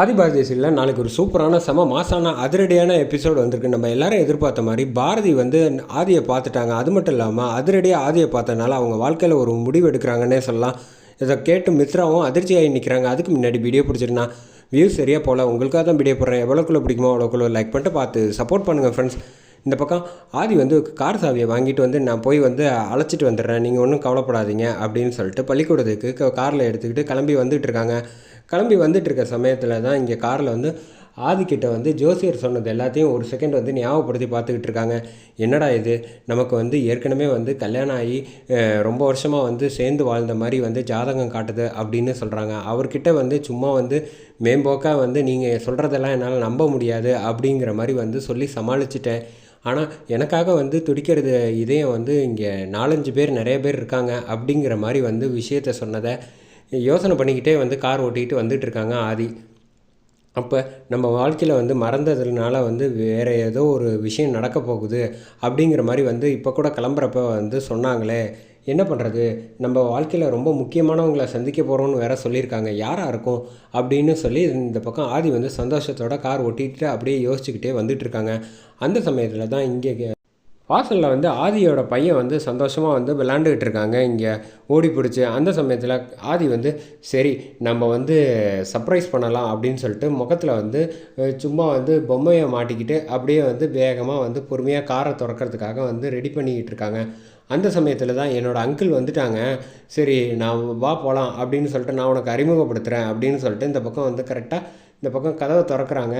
ஆதிபாரதேசியில் நாளைக்கு ஒரு சூப்பரான செம மாசான அதிரடியான எபிசோடு வந்திருக்கு. நம்ம எல்லாரும் எதிர்பார்த்த மாதிரி பாரதி வந்து ஆதியை பார்த்துட்டாங்க. அது மட்டும் இல்லாமல் அதிரடியாக ஆதியை பார்த்தனால அவங்க வாழ்க்கையில் ஒரு முடிவு எடுக்கிறாங்கன்னே சொல்லலாம். இதை கேட்டு மித்ராவும் அதிர்ச்சியாகி நிற்கிறாங்க அதுக்கு முன்னாடி வீடியோ பிடிச்சிருந்தா வியூ சரியாக போகல. உங்களுக்காக தான் வீடியோ போடுறேன். எவ்வளோக்குள்ள பிடிக்குமோ அவ்வளோக்குள்ள லைக் பண்ணிட்டு பார்த்து சப்போர்ட் பண்ணுங்கள் ஃப்ரெண்ட்ஸ் இந்த பக்கம் ஆதி வந்து கார் சாவியை வாங்கிட்டு வந்து நான் போய் வந்து அழைச்சிட்டு வந்துடுறேன். நீங்கள் ஒன்றும் கவலைப்படாதீங்க அப்படின்னு சொல்லிட்டு பள்ளிக்கூடத்துக்கு காரில் எடுத்துக்கிட்டு கிளம்பி வந்துட்டு இருக்காங்க. கிளம்பி வந்துட்டு இருக்க சமயத்தில் தான் இங்கே காரில் வந்து ஆதிக்கிட்ட வந்து ஜோசியர் சொன்னது எல்லாத்தையும் ஒரு செகண்ட் வந்து ஞாபகப்படுத்தி பார்த்துக்கிட்டு இருக்காங்க என்னடா இது? நமக்கு வந்து ஏற்கனவே வந்து கல்யாணம் ஆகி ரொம்ப வருஷமாக வந்து சேர்ந்து வாழ்ந்த மாதிரி வந்து ஜாதகம் காட்டுது அப்படின்னு சொல்கிறாங்க அவர்கிட்ட வந்து சும்மா வந்து மேம்போக்காக வந்து நீங்கள் சொல்கிறதெல்லாம் என்னால் நம்ப முடியாது அப்படிங்கிற மாதிரி வந்து சொல்லி சமாளிச்சிட்டேன். ஆனால் எனக்காக வந்து துடிக்கிறது இதயம் வந்து இங்கே நாலஞ்சு பேர் நிறைய பேர் இருக்காங்க அப்படிங்கிற மாதிரி வந்து விஷயத்த சொன்னதை யோசனை பண்ணிக்கிட்டே வந்து கார் ஓட்டிக்கிட்டு வந்துட்டு இருக்காங்க ஆதி. அப்போ நம்ம வாழ்க்கையில் வந்து மறந்ததுனால வந்து வேறு ஏதோ ஒரு விஷயம் நடக்க போகுது அப்படிங்கிற மாதிரி வந்து இப்போ கூட கிளம்புறப்ப வந்து சொன்னாங்களே. என்ன பண்ணுறது நம்ம வாழ்க்கையில் ரொம்ப முக்கியமானவங்களை சந்திக்க போகிறோம்னு வேற சொல்லியிருக்காங்க. யாராக இருக்கும்? அப்படின்னு சொல்லி இந்த பக்கம் ஆதி வந்து சந்தோஷத்தோட கார் ஓட்டிகிட்டு அப்படியே யோசிச்சுக்கிட்டே வந்துட்டுருக்காங்க. அந்த சமயத்தில் தான் இங்கே வாசலில் வந்து ஆதியோட பையன் வந்து சந்தோஷமாக வந்து விளாண்டுக்கிட்டு இருக்காங்க. இங்கே ஓடி பிடிச்சி அந்த சமயத்தில் ஆதி வந்து சரி நம்ம வந்து சர்ப்ரைஸ் பண்ணலாம் அப்படின்னு சொல்லிட்டு முகத்தில் வந்து சும்மா வந்து பொம்மையை மாட்டிக்கிட்டு அப்படியே வந்து வேகமாக வந்து பொறுமையாக காரை திறக்கிறதுக்காக வந்து ரெடி பண்ணிக்கிட்டு இருக்காங்க. அந்த சமயத்தில் தான் என்னோடய அங்கிள் வந்துட்டாங்க. சரி நான் வா போகலாம் அப்படின்னு சொல்லிட்டு நான் உனக்கு அறிமுகப்படுத்துகிறேன் அப்படின்னு சொல்லிட்டு இந்த பக்கம் வந்து கரெக்டாக இந்த பக்கம் கதவை திறக்கிறாங்க.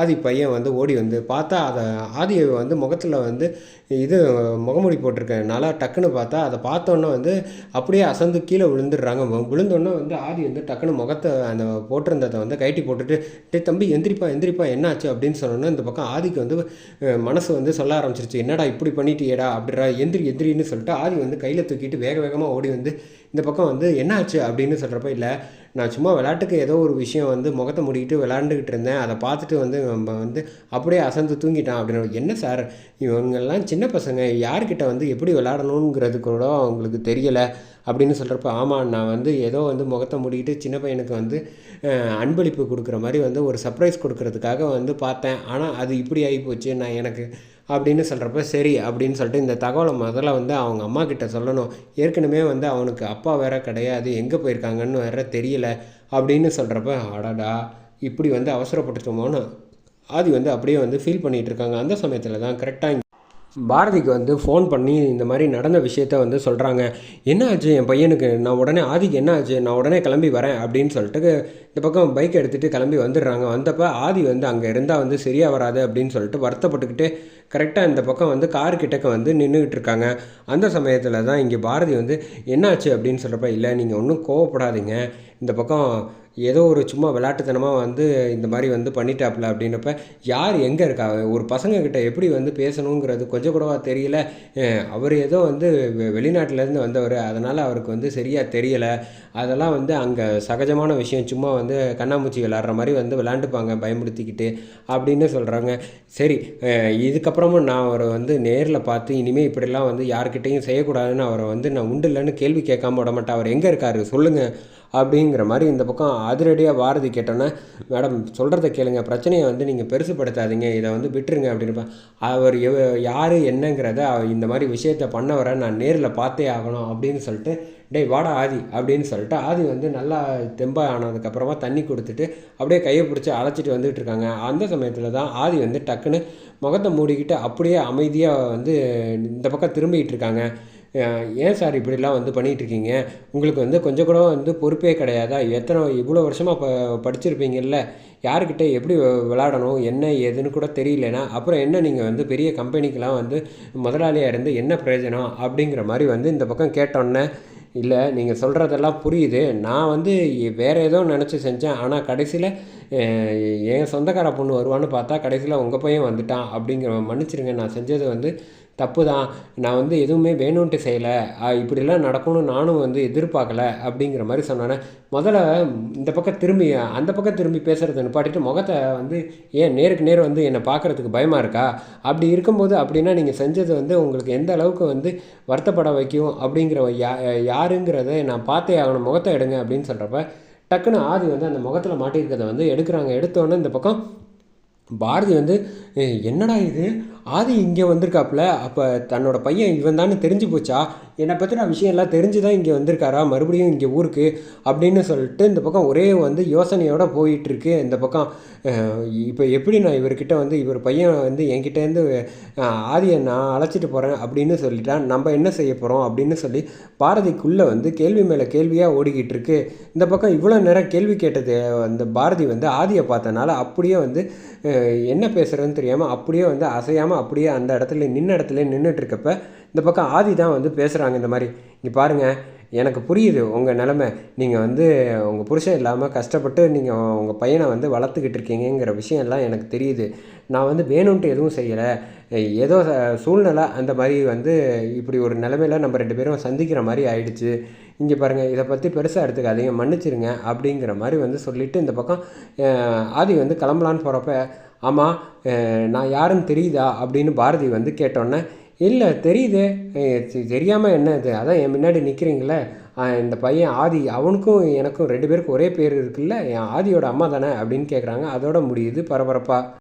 ஆதி பையன் வந்து ஓடி வந்து பார்த்தா அதை ஆதியை வந்து முகத்தில் வந்து இது முகமூடி போட்டிருக்கனால டக்குன்னு பார்த்தா அதை பார்த்தோன்னே வந்து அப்படியே அசந்து கீழே விழுந்துடுறாங்க. விழுந்தோன்னே வந்து ஆதி வந்து டக்குன்னு முகத்தை அந்த போட்டிருந்ததை வந்து கைட்டி போட்டுட்டு டே தம்பி எந்திரிப்பா எந்திரிப்பா என்னாச்சு? அப்படின்னு சொன்னோன்னே இந்த பக்கம் ஆதிக்கு வந்து மனசு வந்து சொல்ல ஆரம்பிச்சிருச்சு. என்னடா இப்படி பண்ணிட்டியேடா? அப்படிடா எந்திரி எந்திரின்னு சொல்லிட்டு ஆதி வந்து கையில் தூக்கிட்டு வேக வேகமாக ஓடி வந்து இந்த பக்கம் வந்து என்னாச்சு? அப்படின்னு சொல்கிறப்ப இல்லை நான் சும்மா விளையாட்டுக்கு ஏதோ ஒரு விஷயம் வந்து முகத்தை மூடிக்கிட்டு விளாண்டுக்கிட்டு இருந்தேன். அதை பார்த்துட்டு வந்து நம்ம வந்து அப்படியே அசந்து தூங்கிட்டான் அப்படின்னு. என்ன சார்? இவங்கெல்லாம் சின்ன பசங்க. யார்கிட்ட வந்து எப்படி விளாடணுங்கிறது கூட அவங்களுக்கு தெரியலை அப்படின்னு சொல்கிறப்ப ஆமாம் நான் வந்து ஏதோ வந்து முகத்தை மூடிக்கிட்டு சின்ன பையனுக்கு வந்து அன்பளிப்பு கொடுக்குற மாதிரி வந்து ஒரு சர்ப்ரைஸ் கொடுக்கறதுக்காக வந்து பார்த்தேன். ஆனால் அது இப்படி ஆகிப்போச்சு நான் எனக்கு அப்படின்னு சொல்கிறப்ப சரி அப்படின்னு சொல்லிட்டு இந்த தகவலை முதல்ல வந்து அவங்க அம்மா கிட்ட சொல்லணும். ஏற்கனவே வந்து அவனுக்கு அப்பா வேற கிடையாது. எங்கே போயிருக்காங்கன்னு வேற தெரியல. அப்படின்னு சொல்கிறப்ப அடடா இப்படி வந்து அவசரப்பட்டுட்டோமோன்னு ஆதி வந்து அப்படியே வந்து ஃபீல் பண்ணிகிட்டு இருக்காங்க. அந்த சமயத்தில் தான் கரெக்டாக பாரதிக்கு வந்து ஃபோன் பண்ணி இந்த மாதிரி நடந்த விஷயத்த வந்து சொல்கிறாங்க என்ன ஆச்சு? என் பையனுக்கு நான் உடனே ஆதிக்கு என்ன ஆச்சு? நான் உடனே கிளம்பி வரேன் அப்படின்னு சொல்லிட்டு இந்த பக்கம் பைக் எடுத்துகிட்டு கிளம்பி வந்துடுறாங்க. வந்தப்போ ஆதி வந்து அங்கே இருந்தால் வந்து சரியாக வராது அப்படின்னு சொல்லிட்டு வருத்தப்பட்டுக்கிட்டு கரெக்டாக இந்த பக்கம் வந்து கார் கிட்டக்க வந்து நின்றுக்கிட்டு இருக்காங்க. அந்த சமயத்தில் தான் இங்கே பாரதி வந்து என்னாச்சு அப்படின்னு சொல்கிறப்ப இல்லை நீங்கள் ஒன்றும் கோவப்படாதீங்க. இந்த பக்கம் ஏதோ ஒரு சும்மா விளாட்டுத்தனமாக வந்து இந்த மாதிரி வந்து பண்ணிட்டாப்புல அப்படின்றப்ப யார் எங்கே இருக்கா? ஒரு பசங்கக்கிட்ட எப்படி வந்து பேசணுங்கிறது கொஞ்சம் கூடவா தெரியல. அவர் ஏதோ வந்து வெ- வெளிநாட்டிலேருந்து வந்தவர். அதனால் அவருக்கு வந்து சரியாக தெரியலை. அதெல்லாம் வந்து அங்கே சகஜமான விஷயம். சும்மா வந்து கண்ணாமூச்சி விளாட்ற மாதிரி வந்து விளாண்டுப்பாங்க பயன்படுத்திக்கிட்டு அப்படின்னு சொல்கிறாங்க சரி இதுக்கப்புறமும் நான் அவரை வந்து நேரில் பார்த்து இனிமேல் இப்படிலாம் வந்து யார்கிட்டையும் செய்யக்கூடாதுன்னு அவரை வந்து நான் உண்டு இல்லைன்னு கேள்வி கேட்காம விட மாட்டேன். அவர் எங்கே இருக்காரு? சொல்லுங்கள் அப்படிங்கிற மாதிரி இந்த பக்கம் அதிரடியாக பாரதி கேட்டோன்னே மேடம் சொல்கிறத கேளுங்க. பிரச்சனையை வந்து நீங்கள் பெருசுப்படுத்தாதீங்க. இதை வந்து விட்டுருங்க அப்படின்னு அவர் எவ யார் என்னங்கிறத இந்த மாதிரி விஷயத்த பண்ணவரை நான் நேரில் பார்த்தே ஆகணும் அப்படின்னு சொல்லிட்டு டேய் வாடா ஆதி அப்படின்னு சொல்லிட்டு ஆதி வந்து நல்லா தெம்பா ஆனதுக்கப்புறமா தண்ணி கொடுத்துட்டு அப்படியே கையை பிடிச்சி அழைச்சிட்டு வந்துட்டு இருக்காங்க. அந்த சமயத்தில் தான் ஆதி வந்து டக்குன்னு முகத்தை மூடிக்கிட்டு அப்படியே அமைதியாக வந்து இந்த பக்கம் திரும்பிக்கிட்டு இருக்காங்க. ஏன் சார் இப்படிலாம் வந்து பண்ணிகிட்டு இருக்கீங்க உங்களுக்கு வந்து கொஞ்சம் கூட வந்து பொறுப்பே கிடையாதா? எத்தனை இவ்வளோ வருஷமாக ப படிச்சிருப்பீங்கல்ல? யாருக்கிட்ட எப்படி விளாடணும்? என்ன ஏதுன்னு கூட தெரியலனா அப்புறம் என்ன நீங்கள் வந்து பெரிய கம்பெனிக்கெலாம் வந்து முதலாளியாக இருந்து என்ன பிரயோஜனம் அப்படிங்கிற மாதிரி வந்து இந்த பக்கம் கேட்டோன்னே இல்லை நீங்கள் சொல்கிறதெல்லாம் புரியுது. நான் வந்து வேறு ஏதோ நினச்சி செஞ்சேன். ஆனால் கடைசியில் என் சொந்தக்கார பொண்ணு வருவான்னு பார்த்தா கடைசியில் உங்கள் பையன் வந்துட்டான் அப்படிங்கிற மன்னிச்சிருங்க. நான் செஞ்சது வந்து தப்பு தான் நான் வந்து எதுவுமே வேணும்ன்ட்டு செய்யலை இப்படிலாம் நடக்கணும்னு நானும் வந்து எதிர்பார்க்கல அப்படிங்கிற மாதிரி சொன்னோன்னே முதல்ல இந்த பக்கம் திரும்பி அந்த பக்கம் திரும்பி பேசுகிறத நிப்பாட்டிட்டு முகத்தை வந்து ஏன் நேருக்கு நேர் வந்து என்னை பார்க்குறதுக்கு பயமாக இருக்கா? அப்படி இருக்கும்போது அப்படின்னா நீங்கள் செஞ்சது வந்து உங்களுக்கு எந்த அளவுக்கு வந்து வருத்தப்பட வைக்கும் அப்படிங்கிற யா யாருங்கிறத நான் பார்த்தே ஆகணும் முகத்தை எடுங்க அப்படின்னு சொல்கிறப்ப டக்குன்னு ஆதி வந்து அந்த முகத்தில் மாட்டியிருக்கிறத வந்து எடுக்கிறாங்க. எடுத்தோடனே இந்த பக்கம் பாரதி வந்து என்னடா இது? ஆதி இங்கே வந்திருக்காப்புல அப்போ தன்னோட பையன் இவன் தானே தெரிஞ்சு போச்சா? என்னை பற்றின விஷயம் எல்லாம் தெரிஞ்சு தான் இங்கே வந்திருக்காரா? மறுபடியும் இங்கே ஊருக்கு? அப்படின்னு சொல்லிட்டு இந்த பக்கம் ஒரே வந்து யோசனையோடு போயிட்டுருக்கு இந்த பக்கம். இப்போ எப்படி நான் இவர்கிட்ட வந்து இவர் பையன் வந்து என்கிட்டேருந்து ஆதியை நான் அழைச்சிட்டு போகிறேன் அப்படின்னு சொல்லிட்டா நம்ம என்ன செய்ய போகிறோம் அப்படின்னு சொல்லி பாரதிக்குள்ளே வந்து கேள்வி மேலே கேள்வியாக ஓடிக்கிட்டு இருக்கு இந்த பக்கம் இவ்வளோ நேரம் கேள்வி கேட்டது அந்த பாரதி வந்து ஆதியை பார்த்தனால அப்படியே வந்து என்ன பேசுகிறதுன்னு தெரியாமல் அப்படியே வந்து அசையாமல் அப்படியே அந்த இடத்துல நின்ன இடத்துல நின்றுட்டுருக்கப்ப இந்த பக்கம் ஆதி தான் வந்து பேசுகிறாங்க இந்த மாதிரி. இங்கே பாருங்கள் எனக்கு புரியுது உங்கள் நிலமை. நீங்கள் வந்து உங்கள் புருஷன் இல்லாமல் கஷ்டப்பட்டு நீங்கள் உங்கள் பையனை வந்து வளர்த்துக்கிட்டு இருக்கீங்கங்கிற விஷயம்லாம் எனக்கு தெரியுது. நான் வந்து வேணும்ன்ட்டு எதுவும் செய்யலை. ஏதோ சூழ்நிலை அந்த மாதிரி வந்து இப்படி ஒரு நிலமையில நம்ம ரெண்டு பேரும் சந்திக்கிற மாதிரி ஆயிடுச்சு. இங்கே பாருங்கள் இதை பற்றி பெருசாக எடுத்துக்காதீங்க மன்னிச்சிருங்க அப்படிங்கிற மாதிரி வந்து சொல்லிவிட்டு இந்த பக்கம் ஆதி வந்து கிளம்பலான்னு போகிறப்ப ஆமாம் நான் யாருன்னு தெரியுதா? அப்படின்னு பாரதி வந்து கேட்டோன்னே இல்லை தெரியுதே. தெரியாமல் என்ன இது? அதான் என் முன்னாடி நிற்கிறீங்களே இந்த பையன் ஆதி அவனுக்கும் எனக்கும் ரெண்டு பேருக்கும் ஒரே பேர் இருக்குல்ல. என் ஆதியோட அம்மா தானே? அப்படின்னு கேட்குறாங்க அதோட முடியுது பரபரப்பாக